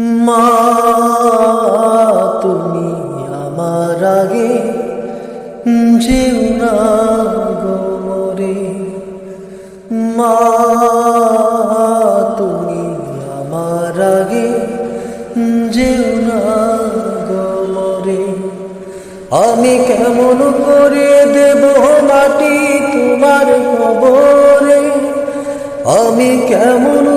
মা, তুমি আমার আগে যেও না গো মা, তুমি আমার আগে যেও না আমি কেমন করে দেব মাটি তোমার কবরে? আমি কেমন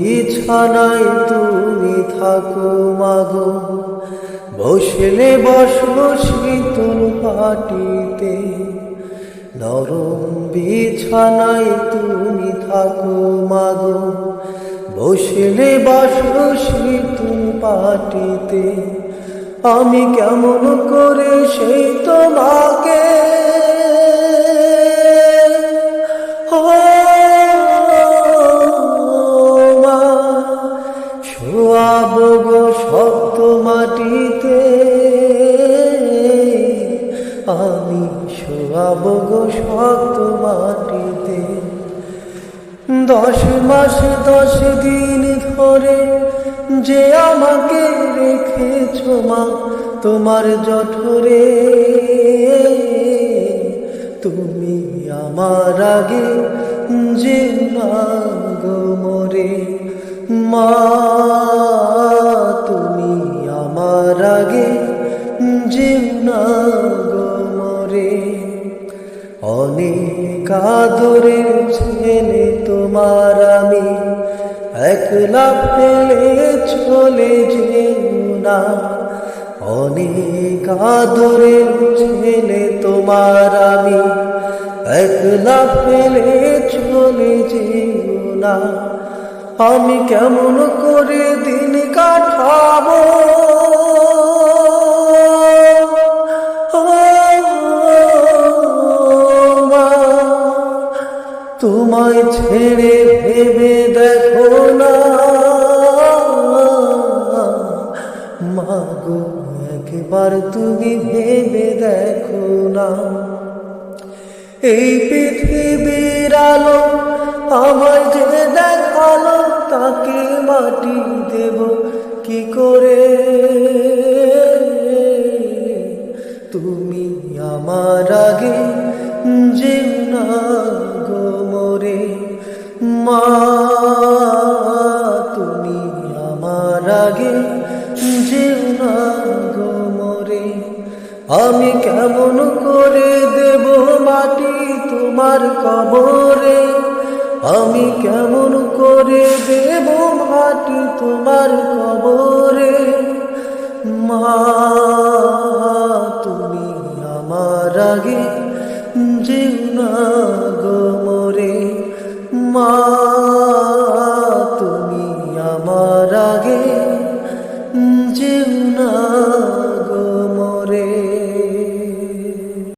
বিছানায় তুমি থাকো মাগো বসলে বসবো শীতল পাটিতে নরম বিছানায় তুমি থাকো মাগো বসলে বসবো শীতল পাটিতে আমি কেমন করে সেই তোমাকে আমি শোয়াব গো শক্ত মাটিতে। দশ মাস, দশ দিন ধরে যে আমাকে রেখেছ মা, তোমার জঠরে। তুমি আমার আগে যে গো মরে। মা, তুমি আমার আগে যে না অনেক আদরের ছেলে তোমার আমি। একলা ফেলে চলে না। অনেক আদরের ছেলে তোমার আমি। একলা ফেলে চলে না। আমি কেমন করে দিন ছেড়ে ভেবে দেখো না। মাগো, একবার তুমি ভেবে দেখো না। এই পৃথিবীর আলো, আমায় যে দেখাল, তাকে মাটি দেব কি করে? তুমি আমার আগে যে না গো মোরে। মা, তুমি আমার আগে যে না আমি কেমন করে দেব মাটি তোমার কবরে? আমি কেমন করে দেব মাটি তোমার কবরে? না গো মোরে। মা তুমি আমার আগে